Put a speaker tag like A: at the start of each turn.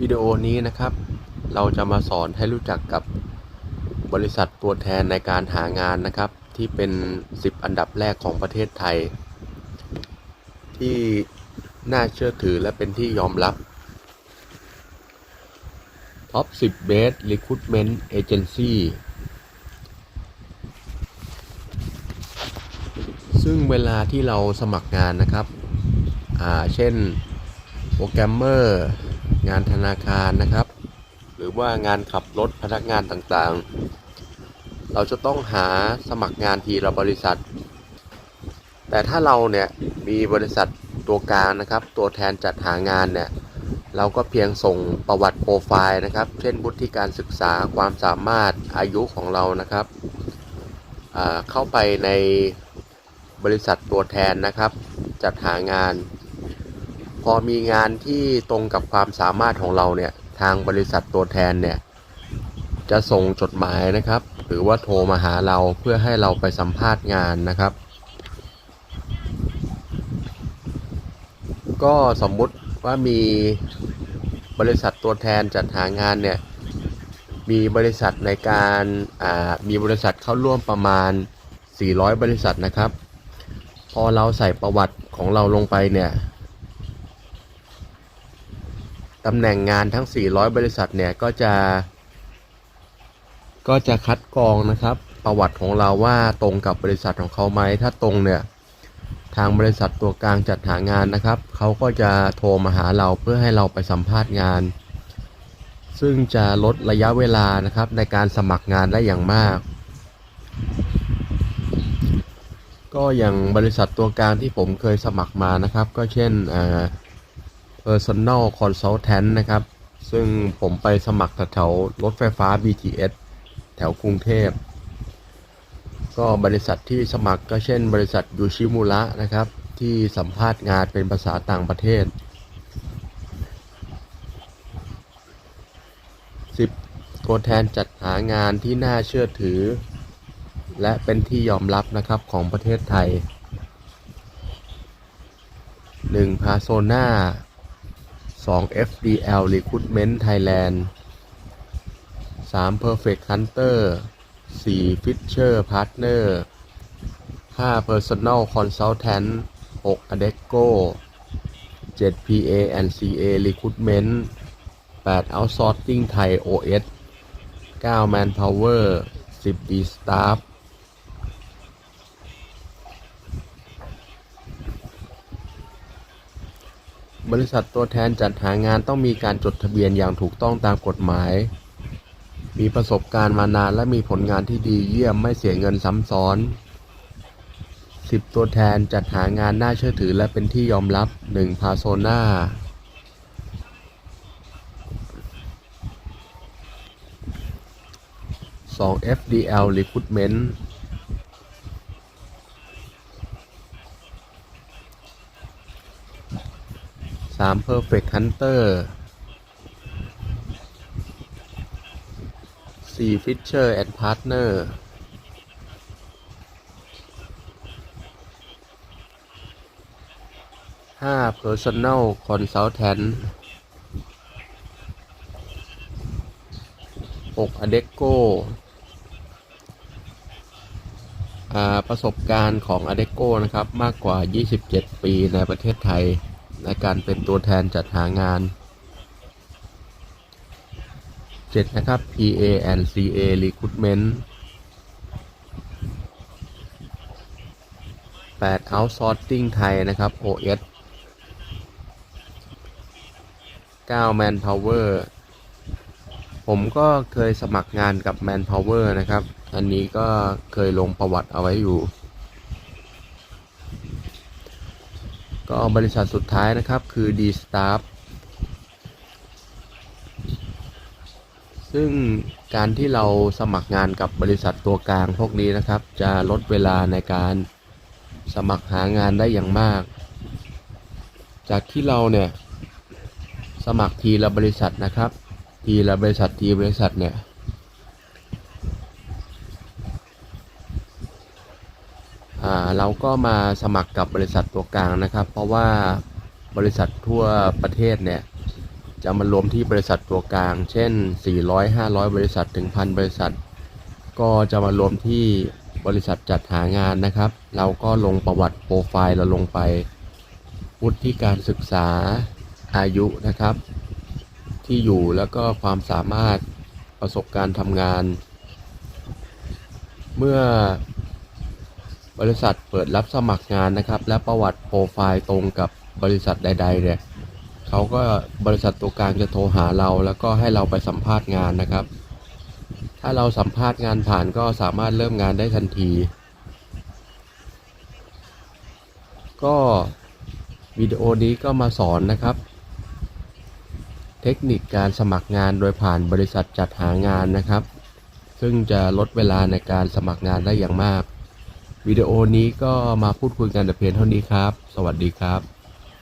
A: วิดีโอนี้นะครับ เราจะมาสอนให้รู้จักกับบริษัทตัวแทนในการหางานนะครับ ที่เป็น 10 อันดับแรกของประเทศไทย ที่น่าเชื่อถือและเป็นที่ยอมรับ Top 10 Best Recruitment Agency ซึ่งเวลาที่เราสมัครงานนะครับ อ่า เช่น โปรแกรมเมอร์ งานธนาคารนะครับ หรือว่างานขับรถพนักงานต่างๆ เราจะต้องหาสมัครงานทีละบริษัท แต่ถ้าเราเนี่ยมีบริษัทตัวกลางนะครับ ตัวแทนจัดหางานเนี่ยเราก็เพียงส่งประวัติโปรไฟล์นะครับ เช่นวุฒิการศึกษาความสามารถอายุของเรานะครับ เข้าไปในบริษัทตัวแทนนะครับ จัดหางาน พอมีงานที่ตรงกับความสามารถของเราเนี่ยทางบริษัทตัวแทนเนี่ยจะส่งจดหมายนะครับ หรือว่าโทรมาหาเราเพื่อให้เราไปสัมภาษณ์งานนะครับ ก็สมมุติว่ามีบริษัทตัวแทนจัดหางานเนี่ยมีบริษัทในการอ่ามีบริษัทเข้าร่วมประมาณ 400 บริษัทนะครับ พอเราใส่ประวัติของเราลงไปเนี่ย ตำแหน่งงานทั้ง 400 บริษัทเนี่ยก็จะ ก็จะคัดกรองนะครับ ประวัติของเราว่าตรงกับบริษัทของเขาไหมถ้าตรงเนี่ยทางบริษัทตัวกลางจัดหางานนะครับ เขาก็จะโทรมาหาเราเพื่อให้เราไปสัมภาษณ์งาน ซึ่งจะลดระยะเวลานะครับในการสมัครงานได้อย่างมาก ก็อย่างบริษัทตัวกลางที่ผมเคยสมัครมานะครับ ก็เช่นเอ่อ Personal Consultant นะครับ ซึ่งผมไปสมัครแถวรถไฟฟ้า BTS แถวกรุงเทพ ก็บริษัทที่สมัครก็เช่นบริษัทยูชิมุระนะครับ ที่สัมภาษณ์งานเป็นภาษาต่างประเทศ 10 ตัวแทนจัดหางานที่น่าเชื่อถือ และเป็นที่ยอมรับนะครับของประเทศไทย 1. p a s o n a 2. FDL Recruitment Thailand 3. Perfect Hunter 4. Fisher Partner 5. Personal Consultant 6. Adeco 7. PA and CA Recruitment 8. Outsourcing Thai OS 9. Manpower 10. D Staff บริษัทตัวแทนจัดหางานต้องมีการจดทะเบียนอย่างถูกต้องตามกฎหมาย มีประสบการณ์มานานและมีผลงานที่ดีเยี่ยมไม่เสียเงินซ้ำซ้อน 10 ตัวแทนจัดหางานน่าเชื่อถือและเป็นที่ยอมรับ 1. พาโซนา2 FDL Recruitment 3 Perfect Hunter 4 Fisher and Partner 5 Personal Consultant 6 Adeco ประสบการณ์ของ Adeco นะครับ มากกว่า 27 ปีในประเทศไทย ในการเป็นตัวแทนจัดหางาน 7 นะครับ PA and CA Recruitment 8 Outsourcing ไทยนะครับ OS 9 Manpower ผมก็เคยสมัครงานกับ Manpower นะครับ อันนี้ก็เคยลงประวัติเอาไว้อยู่ ก็บริษัทสุดท้ายนะครับคือ D Staff ซึ่งการที่เราสมัครงานกับบริษัทตัวกลางพวกนี้นะครับ จะลดเวลาในการสมัครหางานได้อย่างมาก จากที่เราเนี่ย สมัครทีละบริษัทนะครับ ทีละบริษัททีบริษัทเนี่ย อ่า เราก็มาสมัครกับบริษัทตัวกลางนะครับ เพราะว่าบริษัททั่วประเทศเนี่ยจะมารวมที่บริษัทตัวกลาง เช่น 400 500 บริษัทถึงพันบริษัท ก็จะมารวมที่บริษัทจัดหางานนะครับ เราก็ลงประวัติโปรไฟล์เราลงไปวุฒิการศึกษาอายุนะครับ ที่อยู่แล้วก็ความสามารถประสบการณ์ทำงาน เมื่อ บริษัทเปิดรับสมัครงานนะครับ และประวัติโปรไฟล์ตรงกับบริษัทใด ๆ เนี่ยเขาก็บริษัทตัวกลางจะโทรหาเรา แล้วก็ให้เราไปสัมภาษณ์งานนะครับ ถ้าเราสัมภาษณ์งานผ่านก็สามารถเริ่มงานได้ทันที ก็วิดีโอนี้ก็มาสอนนะครับ เทคนิคการสมัครงานโดยผ่านบริษัทจัดหางานนะครับ ซึ่งจะลดเวลาในการสมัครงานได้อย่างมาก วิดีโอนี้ก็มาพูดคุยกันแต่เพียงเท่านี้ครับ สวัสดีครับ